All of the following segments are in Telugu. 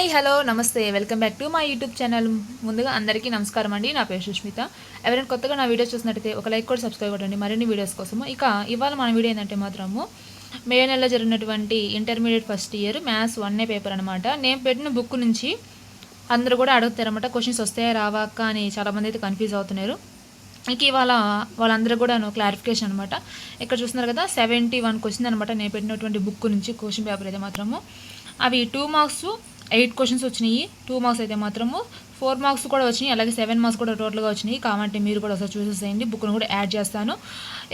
హాయ్ హలో నమస్తే. Welcome back to my YouTube channel. ముందుగా అందరికీ నమస్కారం అండి. నా పేరు సుష్మిత. ఎవరైనా కొత్తగా నా వీడియోస్ చూసినట్టయితే ఒక లైక్ కూడా సబ్స్క్రైబ్ కొట్టండి. మరిన్ని వీడియోస్ కోసము. ఇక ఇవాళ మన వీడియో ఏంటంటే మాత్రము మే నెలలో జరిగినటువంటి ఇంటర్మీడియట్ ఫస్ట్ ఇయర్ మ్యాథ్స్ వన్నే పేపర్ అనమాట నేను పెట్టిన బుక్ నుంచి అందరూ కూడా అడుగుతారన్నమాట క్వశ్చన్స్ వస్తాయా రావాక అని చాలామంది అయితే కన్ఫ్యూజ్ అవుతున్నారు. ఇక ఇవాళ వాళ్ళందరూ కూడా క్లారిఫికేషన్ అనమాట ఇక్కడ చూస్తున్నారు కదా సెవెంటీ వన్ క్వశ్చన్ అనమాట నేను పెట్టినటువంటి బుక్ నుంచి క్వశ్చన్ పేపర్ అయితే మాత్రము. అవి టూ మార్క్స్ ఎయిట్ క్వశ్చన్స్ వచ్చినాయి. టూ మార్క్స్ అయితే మాత్రము. ఫోర్ మార్క్స్ కూడా వచ్చినాయి. అలాగే సెవెన్ మార్క్స్ కూడా టోటల్గా వచ్చినాయి. కాబట్టి మీరు కూడా ఒకసారి చూసేసేయండి బుక్ను కూడా యాడ్ చేస్తాను.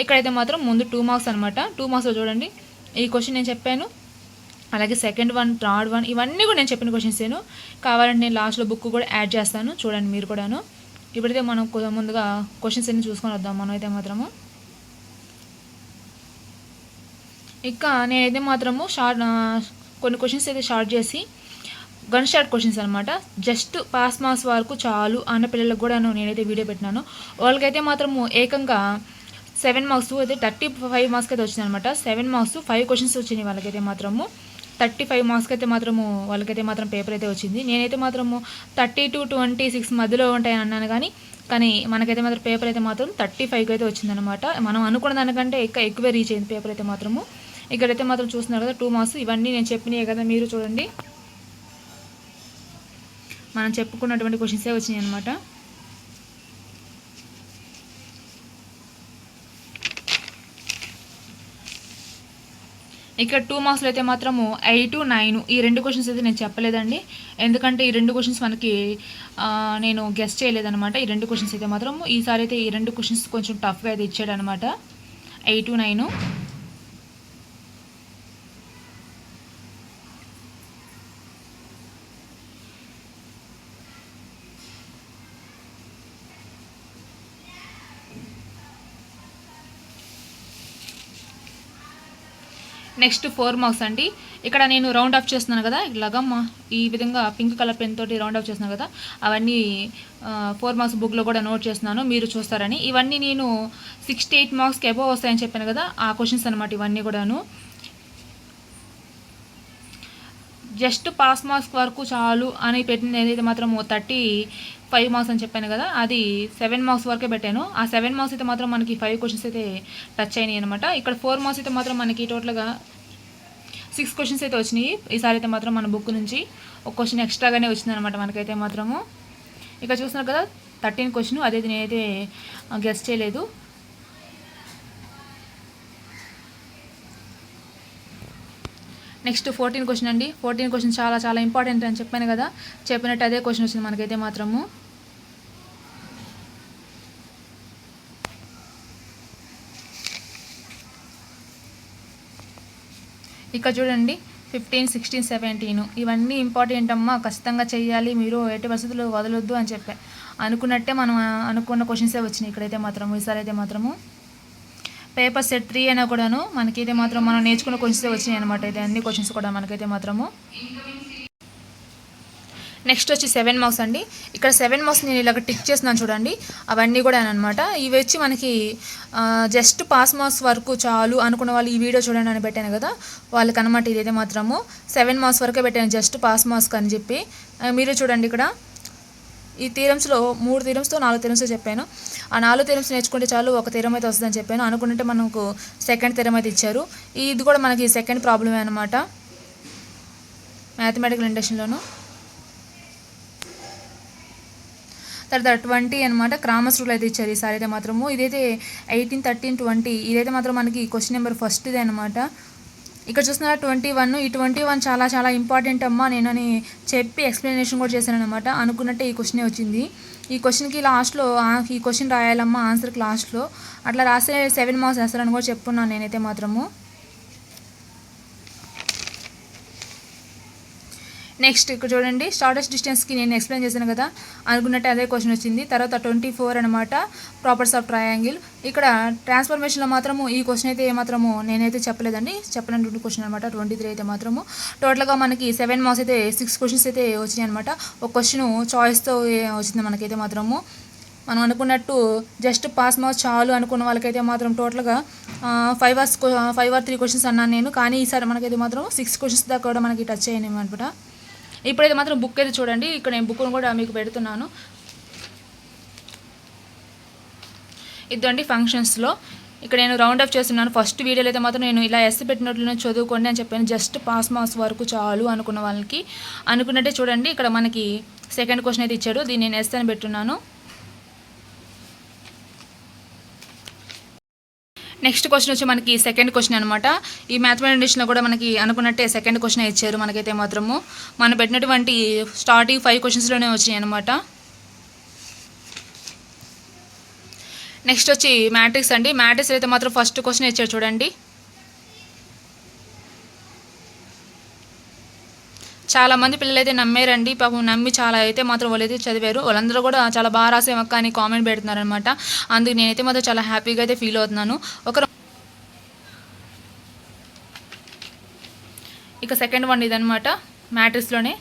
ఇక్కడైతే మాత్రం ముందు టూ మార్క్స్ అనమాట టూ మార్క్స్లో చూడండి. ఈ క్వశ్చన్ నేను చెప్పాను. అలాగే సెకండ్ వన్ థర్డ్ వన్ ఇవన్నీ కూడా నేను చెప్పిన క్వశ్చన్స్ నేను. కావాలంటే నేను లాస్ట్లో బుక్ కూడా యాడ్ చేస్తాను. చూడండి మీరు కూడాను. ఇప్పుడైతే మనం ముందుగా క్వశ్చన్స్ అన్ని చూసుకొని వద్దాం. మనం అయితే మాత్రము. ఇంకా నేనైతే మాత్రము షార్ట్ కొన్ని క్వశ్చన్స్ అయితే షార్ట్ చేసి గన్ షార్ట్ క్వశ్చన్స్ అనమాట జస్ట్ పాస్ మార్క్స్ వరకు చాలు అన్న పిల్లలకు కూడా నేనైతే వీడియో పెట్టినాను. వాళ్ళకైతే మాత్రము ఏకంగా సెవెన్ మార్క్స్ అయితే థర్టీ ఫైవ్ మార్క్స్ అయితే వచ్చింది అనమాట సెవెన్ మార్క్స్ ఫైవ్ క్వశ్చన్స్ వచ్చినాయి వాళ్ళకైతే మాత్రము. థర్టీ ఫైవ్ మార్క్స్కి అయితే మాత్రము వాళ్ళకైతే మాత్రం పేపర్ అయితే వచ్చింది. నేనైతే మాత్రము థర్టీ టు ట్వంటీ సిక్స్ మధ్యలో ఉంటాయని అన్నాను కానీ కానీ మనకైతే మాత్రం పేపర్ అయితే మాత్రం థర్టీ ఫైవ్కి అయితే వచ్చిందనమాట మనం అనుకున్న దానికంటే ఎక్కువ ఎక్కువే రీచ్ అయింది పేపర్ అయితే మాత్రము. ఇక్కడైతే మాత్రం చూస్తున్నారు కదా టూ మార్క్స్ ఇవన్నీ నేను చెప్పినాయి కదా మీరు చూడండి. మనం చెప్పుకున్నటువంటి క్వశ్చన్సే వచ్చినాయి అనమాట ఇక్కడ టూ మార్క్స్లో అయితే మాత్రము ఎయిట్ నైన్ ఈ రెండు క్వశ్చన్స్ అయితే నేను చెప్పలేదండి. ఎందుకంటే ఈ రెండు క్వశ్చన్స్ మనకి నేను గెస్ట్ చేయలేదన్నమాట. ఈ రెండు క్వశ్చన్స్ అయితే మాత్రం ఈసారి అయితే ఈ రెండు క్వశ్చన్స్ కొంచెం టఫ్గా అయితే ఇచ్చాడనమాట eight nine next four marks అండి. ఇక్కడ నేను రౌండ్ ఆఫ్ చేస్తున్నాను కదా ఇలాగా ఈ విధంగా పింక్ కలర్ పెన్ తోటి రౌండ్ ఆఫ్ చేస్తున్నాను కదా అవన్నీ ఫోర్ మార్క్స్ బుక్లో కూడా నోట్ చేస్తున్నాను మీరు చూస్తారని. ఇవన్నీ నేను సిక్స్టీ ఎయిట్ మార్క్స్కి అబోవ్ వస్తాయని చెప్పాను కదా ఆ క్వశ్చన్స్ అనమాట ఇవన్నీ కూడాను. జస్ట్ పాస్ మార్క్స్ వరకు చాలు అని పెట్టింది ఏదైతే మాత్రం థర్టీ ఫైవ్ మార్క్స్ అని చెప్పాను కదా అది సెవెన్ మార్క్స్ వరకే పెట్టాను. ఆ సెవెన్ మార్క్స్ అయితే మాత్రం మనకి ఫైవ్ క్వశ్చన్స్ అయితే టచ్ అయినాయి అనమాట ఇక్కడ ఫోర్ మార్క్స్ అయితే మాత్రం మనకి టోటల్గా సిక్స్ క్వశ్చన్స్ అయితే వచ్చినాయి. ఈసారి అయితే మాత్రం మన బుక్ నుంచి ఒక క్వశ్చన్ ఎక్స్ట్రాగానే వచ్చింది అనమాట మనకైతే మాత్రము. ఇక చూస్తున్నారు కదా థర్టీన్ క్వశ్చన్ అదైతే నేనైతే గెస్ట్ చేయలేదు. నెక్స్ట్ ఫోర్టీన్ క్వశ్చన్ అండి. ఫోర్టీన్ క్వశ్చన్ చాలా చాలా ఇంపార్టెంట్ అని చెప్పాను కదా. చెప్పినట్టు అదే క్వశ్చన్ వచ్చింది మనకైతే మాత్రము. ఇక్కడ చూడండి. Fifteen sixteen seventeen. ఇవన్నీ ఇంపార్టెంట్ అమ్మా. ఖచ్చితంగా చేయాలి మీరు ఎట్టి వసతులు వదలొద్దు అని చెప్పా. అనుకున్నట్టే మనం అనుకున్న క్వశ్చన్సే వచ్చినాయి ఇక్కడైతే మాత్రము ఈసారి అయితే మాత్రము. పేపర్ సెట్ త్రీ అయినా కూడాను మనకైతే మాత్రం మనం నేర్చుకున్న క్వశ్చన్స్ వచ్చినాయి అనమాట అయితే అన్ని క్వశ్చన్స్ కూడా మనకైతే మాత్రము. నెక్స్ట్ వచ్చి సెవెన్ మార్క్స్ అండి. ఇక్కడ సెవెన్ మార్క్స్ నేను ఇలాగ టిక్ చేస్తున్నాను చూడండి. అవన్నీ కూడా అనమాట ఇవి వచ్చి మనకి జస్ట్ పాస్ మార్క్స్ వరకు చాలు అనుకున్న వాళ్ళు ఈ వీడియో చూడండి అని పెట్టాను కదా. వాళ్ళకి అనమాట ఇదైతే మాత్రము. సెవెన్ మార్క్స్ వరకే పెట్టాను జస్ట్ పాస్ మార్క్స్ అని చెప్పి. మీరే మీరు చూడండి ఇక్కడ. ఈ థీరమ్స్లో మూడు థీరమ్స్తో నాలుగు థీరమ్స్ చెప్పాను. ఆ నాలుగు థీరమ్స్ నేర్చుకుంటే చాలు ఒక థీరం అయితే వస్తుందని చెప్పాను. అనుకుంటే మనకు సెకండ్ థీరం అయితే ఇచ్చారు. ఇది కూడా మనకి సెకండ్ ప్రాబ్లమే అనమాట మ్యాథమెటికల్ ఇండక్షన్లోను. తర్వాత ట్వంటీ అనమాట క్రామస్ రూల్ అయితే ఇచ్చారు ఈసారి అయితే మాత్రము. ఇదైతే ఎయిటీన్ థర్టీన్ ట్వంటీ ఇదైతే మాత్రం మనకి క్వశ్చన్ నెంబర్ ఫస్ట్ది అనమాట ఇక్కడ చూస్తున్నారా ట్వంటీ వన్ ఈ ట్వంటీ వన్ చాలా చాలా ఇంపార్టెంట్ అమ్మా. నేను అని చెప్పి ఎక్స్ప్లెనేషన్ కూడా చేశాను అనమాట అనుకున్నట్టే ఈ క్వశ్చనే వచ్చింది. ఈ క్వశ్చన్కి లాస్ట్లో ఈ క్వశ్చన్ రాయాలమ్మా ఆన్సర్కి లాస్ట్లో అట్లా రాస్తే సెవెన్ మార్క్స్ వేస్తారని కూడా చెప్పున్నాను నేనైతే మాత్రము. నెక్స్ట్ ఇక్కడ చూడండి. షార్టెస్ట్ డిస్టెన్స్కి నేను ఎక్స్ప్లెయిన్ చేశాను కదా. అనుకున్నట్టు అదే క్వశ్చన్ వచ్చింది. తర్వాత ట్వంటీ ఫోర్ అనమాట ప్రాపర్స్ ఆఫ్ ట్రయాంగిల్ ఇక్కడ ట్రాన్స్ఫర్మేషన్లో మాత్రము ఈ క్వశ్చన్ అయితే ఏమాత్రము నేనైతే చెప్పలేదండి. చెప్పలేనటువంటి క్వశ్చన్ అనమాట ట్వంటీ త్రీ అయితే మాత్రము. టోటల్గా మనకి సెవెన్ మార్క్స్ అయితే సిక్స్ క్వశ్చన్స్ అయితే వచ్చినాయి అనమాట ఒక క్వశ్చన్ చాయిస్తో వచ్చింది మనకైతే మాత్రము. మనం అనుకున్నట్టు జస్ట్ పాస్ మార్క్స్ చాలు అనుకున్న వాళ్ళకైతే మాత్రం టోటల్గా five hours five or three questions అన్నాను నేను. కానీ ఈసారి మనకైతే మాత్రం సిక్స్ క్వశ్చన్స్ దాకా కూడా మనకి టచ్ అయ్యాయి అనమాట ఇప్పుడైతే మాత్రం బుక్ అయితే చూడండి. ఇక్కడ నేను బుక్ను కూడా మీకు పెడుతున్నాను. ఇదండి ఫంక్షన్స్లో ఇక్కడ నేను రౌండ్ అప్ చేస్తున్నాను. ఫస్ట్ వీడియోలో అయితే మాత్రం నేను ఇలా ఎస్ పెట్టినట్లు చదువుకోండి అని చెప్పాను. జస్ట్ పాస్ మార్క్స్ వరకు చాలు అనుకున్న వాళ్ళకి. అనుకున్నట్టే చూడండి. ఇక్కడ మనకి సెకండ్ క్వశ్చన్ అయితే ఇచ్చాడు. దీన్ని నేను ఎస్ అని పెట్టున్నాను. నెక్స్ట్ క్వశ్చన్ వచ్చి మనకి సెకండ్ క్వశ్చన్ అనమాట ఈ మ్యాథమెటిషన్లో కూడా మనకి అనుకున్నట్టే సెకండ్ క్వశ్చన్ ఇచ్చారు మనకైతే మాత్రము. మనం పెట్టినటువంటి స్టార్టింగ్ ఫైవ్ క్వశ్చన్స్లోనే వచ్చినాయి అనమాట నెక్స్ట్ వచ్చి మ్యాట్రిక్స్ అండి. మ్యాట్రిక్స్ అయితే మాత్రం ఫస్ట్ క్వశ్చన్ ఇచ్చారు చూడండి. చాలా మంది పిల్లలు అయితే నమ్మారండి. పాపం నమ్మి చాలా అయితే మాత్రం వాళ్ళైతే చదివారు. వాళ్ళందరూ కూడా చాలా బాగా రాసేమక్క అని కామెంట్ పెడుతున్నారనమాట అందుకు నేనైతే మాత్రం చాలా హ్యాపీగా అయితే ఫీల్ అవుతున్నాను. ఒక ఇక సెకండ్ వన్ ఇదనమాట మ్యాట్రిక్స్లోనే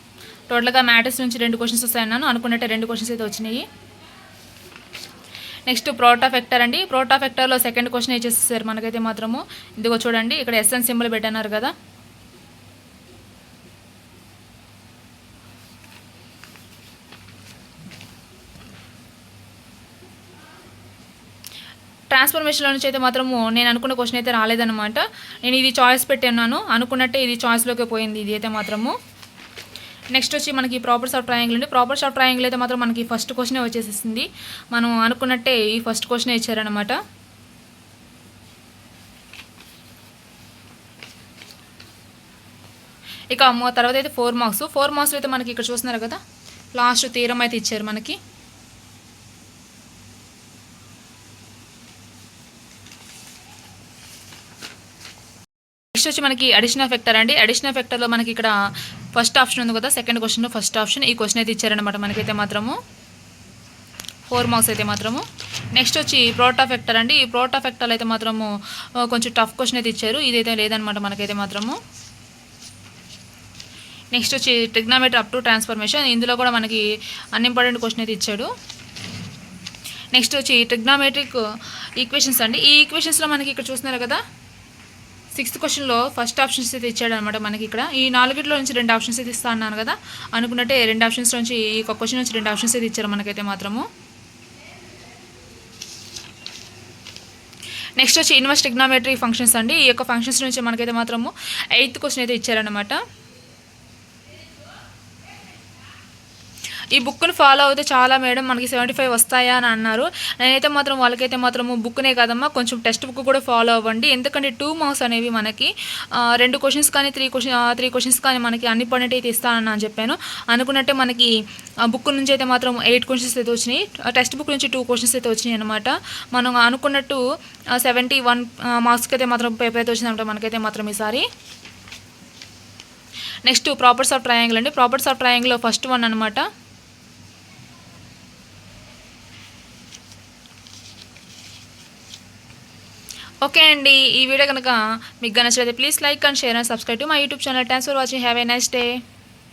టోటల్గా మ్యాట్రిక్స్ నుంచి రెండు క్వశ్చన్స్ వస్తాయన్నాను అనుకున్నట్టే రెండు క్వశ్చన్స్ అయితే వచ్చినాయి. నెక్స్ట్ ప్రోటా ఫెక్టర్ అండి. ప్రోటా ఫెక్టర్లో సెకండ్ క్వశ్చన్ ఇచ్చేసేసారు మనకైతే మాత్రము? ఇదిగో చూడండి. ఇక్కడ ఎస్ఎన్ సింబల్ పెట్టన్నారు కదా. ట్రాన్స్ఫర్మేషన్లో నుంచి అయితే మాత్రము నేను అనుకున్న క్వశ్చన్ అయితే రాలేదన్నమాట. నేను ఇది చాయిస్ పెట్టాను అనుకున్నట్టే ఇది చాయిస్లోకి పోయింది ఇది అయితే మాత్రము. నెక్స్ట్ వచ్చి మనకి ప్రాపర్స్ ఆఫ్ ట్రయాంగిల్ ఉంది. ప్రాపర్స్ ఆఫ్ ట్రయాంగిల్ అయితే మాత్రం మనకి ఫస్ట్ క్వశ్చనే వచ్చేసింది మనం అనుకున్నట్టే ఈ ఫస్ట్ క్వశ్చన్ ఇచ్చారనమాట ఇక తర్వాత అయితే ఫోర్ మార్క్స్ ఫోర్ మార్క్స్ అయితే మనకి ఇక్కడ చూస్తున్నారు కదా? లాస్ట్ తీరం అయితే ఇచ్చారు మనకి. నెక్స్ట్ వచ్చి మనకి అడిషనల్ ఫెక్టర్ అండి. అడిషనల్ ఫెక్టర్లో మనకి ఇక్కడ ఫస్ట్ ఆప్షన్ ఉంది కదా సెకండ్ క్వశ్చన్ ఫస్ట్ ఆప్షన్ ఈ క్వశ్చన్ అయితే ఇచ్చారనమాట మనకైతే మాత్రము. ఫోర్ మార్క్స్ అయితే మాత్రము. నెక్స్ట్ వచ్చి ప్రోటా ఫెక్టర్ అండి. ఈ ప్రోటా ఫెక్టర్లు అయితే మాత్రము కొంచెం టఫ్ క్వశ్చన్ అయితే ఇచ్చారు. ఇదైతే లేదనమాట మనకైతే మాత్రము. నెక్స్ట్ వచ్చి ట్రిగ్నామెట్రీ అప్ టు ట్రాన్స్ఫర్మేషన్ ఇందులో కూడా మనకి అన్ఇంపార్టెంట్ క్వశ్చన్ అయితే ఇచ్చాడు. నెక్స్ట్ వచ్చి ట్రిగ్నామెట్రిక్ ఈక్వేషన్స్ అండి. ఈ ఈక్వేషన్స్లో మనకి ఇక్కడ చూస్తున్నారు కదా సిక్స్త్ క్వశ్చన్లో ఫస్ట్ ఆప్షన్స్ అయితే ఇచ్చాడు అనమాట మనకి ఇక్కడ ఈ నాలుగిట్లో నుంచి రెండు ఆప్షన్స్ అయితే ఇస్తా అన్నాను కదా. అనుకున్నట్టే రెండు ఆప్షన్స్ నుంచి ఈ ఒక క్వశ్చన్ నుంచి రెండు ఆప్షన్స్ అయితే ఇచ్చారు మనకైతే మాత్రము. నెక్స్ట్ వచ్చి ఇన్వర్స్ టెక్నామెట్రీ ఫంక్షన్స్ అండి. ఈ యొక్క ఫంక్షన్స్ నుంచి మనకైతే మాత్రము ఎయిత్ క్వశ్చన్ అయితే ఇచ్చారనమాట ఈ బుక్ని ఫాలో అవుతే చాలా మేడం మనకి సెవెంటీ ఫైవ్ వస్తాయా అని అన్నారు. నేనైతే మాత్రం వాళ్ళకైతే మాత్రం బుక్నే కదమ్మా కొంచెం టెక్స్ట్ బుక్ కూడా ఫాలో అవ్వండి. ఎందుకంటే టూ మార్క్స్ అనేవి మనకి రెండు క్వశ్చన్స్ కానీ త్రీ క్వశ్చన్ త్రీ క్వశ్చన్స్ కానీ మనకి అన్ని పడినట్టు అయితే ఇస్తానని అని చెప్పాను. అనుకున్నట్టే మనకి బుక్ నుంచి అయితే మాత్రం ఎయిట్ క్వశ్చన్స్ అయితే వచ్చినాయి. టెక్స్ట్ బుక్ నుంచి టూ క్వశ్చన్స్ అయితే వచ్చినాయి అనమాట మనం అనుకున్నట్టు సెవెంటీ వన్ మార్క్స్కి అయితే మాత్రం పేపర్ అయితే వచ్చిందంట మనకైతే మాత్రం ఈసారి. నెక్స్ట్ ప్రాపర్స్ ఆఫ్ ట్రయాంగిల్ అండి. ప్రాపర్స్ ఆఫ్ ట్రయాంగిల్లో ఫస్ట్ వన్ అనమాట ఓకే అండి ఈ వీడియో కనుక మీకు నచ్చితే please like and share and subscribe to my YouTube channel thanks for watching have a nice day